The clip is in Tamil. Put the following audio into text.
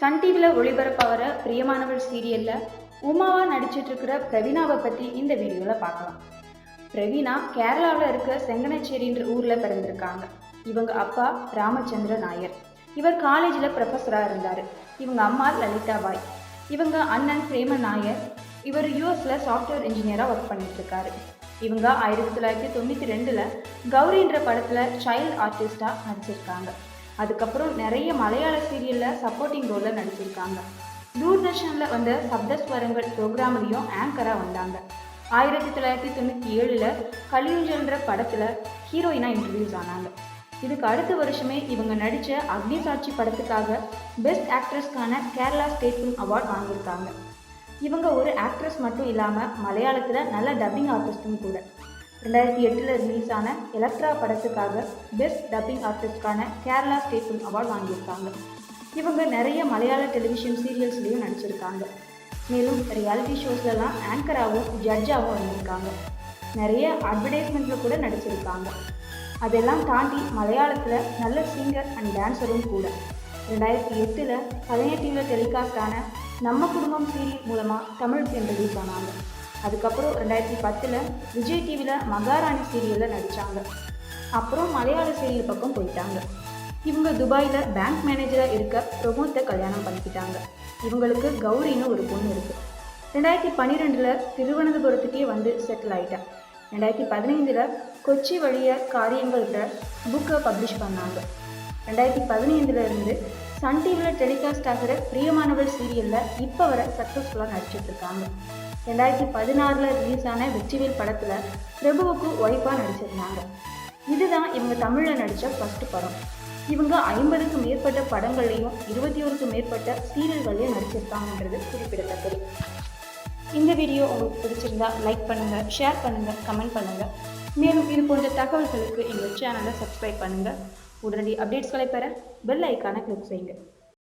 சன் டிவியில் ஒளிபரப்பாகிற பிரியமானவள் சீரியலில் உமாவா நடிச்சிட்டு இருக்கிற பிரவீனாவை பற்றி இந்த வீடியோவில் பார்க்கலாம். பிரவீனா கேரளாவில் இருக்க செங்கனச்சேரின்ற ஊரில் பிறந்திருக்காங்க. இவங்க அப்பா ராமச்சந்திர நாயர். இவர் காலேஜில் ப்ரொஃபஸராக இருந்தார். இவங்க அம்மா லலிதா பாய். இவங்க அண்ணன் பிரேம நாயர் இவர் யூஎஸில் சாஃப்ட்வேர் இன்ஜினியராக ஒர்க் பண்ணிட்டு இருக்காரு இவங்க ஆயிரத்தி தொள்ளாயிரத்தி தொண்ணூற்றி ரெண்டில் கௌரின்ற படத்தில் சைல்டு ஆர்டிஸ்டாக நடிச்சிருக்காங்க. அதுக்கப்புறம் நிறைய மலையாள சீரியலில் சப்போர்ட்டிங் ரோலில் நடிச்சிருக்காங்க. தூர்தர்ஷனில் வந்த சப்தஸ்வரங்கள் ப்ரோக்ராம்லேயும் ஆங்கராக வந்தாங்க. ஆயிரத்தி தொள்ளாயிரத்தி தொண்ணூற்றி ஏழில் கலியுஞ்சல்ன்ற படத்தில் ஹீரோயினாக இன்ட்ரடியூஸ் ஆனாங்க. இதுக்கு அடுத்த வருஷமே இவங்க நடித்த அக்னி சாட்சி படத்துக்காக பெஸ்ட் ஆக்ட்ரஸ்க்கான கேரளா ஸ்டேட் ஃபிலிம் அவார்ட் வாங்கியிருக்காங்க. இவங்க ஒரு ஆக்ட்ரஸ் மட்டும் இல்லாமல் மலையாளத்தில் நல்ல டப்பிங் ஆர்டிஸ்ட்டும் கூட. ரெண்டாயிரத்தி எட்டில் ரிலீஸ் ஆன எலக்ட்ரா படத்துக்காக பெஸ்ட் டப்பிங் ஆர்டிஸ்ட்கான கேரளா ஸ்டேஷன் அவார்ட் வாங்கியிருக்காங்க. இவங்க நிறைய மலையாள டெலிவிஷன் சீரியல்ஸ்லேயும் நடிச்சிருக்காங்க. மேலும் ரியாலிட்டி ஷோஸ்லலாம் ஆங்கராகவும் ஜட்ஜாகவும் இருந்திருக்காங்க நிறைய அட்வர்டைஸ்மெண்ட்டில் கூட நடிச்சிருக்காங்க. அதெல்லாம் தாண்டி மலையாளத்தில் நல்ல சிங்கர் அண்ட் டான்ஸரும் கூட. ரெண்டாயிரத்தி எட்டில் கலைஞர் டிவியில் டெலிகாஸ்ட் நம்ம குடும்பம் சீரியல் மூலமாக தமிழ் இன்ட்ரடியூஸ் ஆனாங்க அதுக்கப்புறம் ரெண்டாயிரத்தி பத்தில் விஜய் டிவியில் மகாராணி சீரியலில் நடித்தாங்க அப்புறம் மலையாள சீரியல் பக்கம் போயிட்டாங்க. இவங்க துபாயில் பேங்க் மேனேஜராக இருக்க பிரமோத்தை கல்யாணம் பண்ணிக்கிட்டாங்க. இவங்களுக்கு கௌரின்னு ஒரு பொண்ணு இருக்குது ரெண்டாயிரத்தி பன்னிரெண்டில் திருவனந்தபுரத்துக்கே வந்து செட்டில் ஆகிட்டேன் ரெண்டாயிரத்தி பதினைந்தில் கொச்சி வழிய காரியங்கள்கிட்ட புக்கை பப்ளிஷ் பண்ணாங்க. ரெண்டாயிரத்தி பதினைந்துல இருந்து சன் டிவியில் டெலிகாஸ்ட் ஆகிற பிரியமானவள் சீரியலில் இப்போ வர சக்ஸஸ்ஃபுல்லாக நடிச்சிட்டு இருக்காங்க ரெண்டாயிரத்தி பதினாறில் ரிலீஸ் ஆன வெற்றிவேல் படத்தில் பிரபுவுக்கு ஒய்ஃபாக நடிச்சிருந்தாங்க. இதுதான் இவங்க தமிழில் நடித்த ஃபஸ்ட்டு படம். இவங்க ஐம்பதுக்கு மேற்பட்ட படங்கள்லையும் இருபத்தி ஓருக்கும் மேற்பட்ட சீரியல்கள்லையும் நடிச்சிருக்காங்கன்றது குறிப்பிடத்தக்கது. இந்த வீடியோ உங்களுக்கு பிடிச்சிருந்தா லைக் பண்ணுங்கள் ஷேர் பண்ணுங்கள் கமெண்ட் பண்ணுங்கள் மேலும் இது போன்ற தகவல்களுக்கு எங்கள் சேனலை சப்ஸ்கிரைப் பண்ணுங்கள் உடனடி அப்டேட்ஸ்களை பெற பெல் ஐக்கானை கிளிக் செய்யுங்க.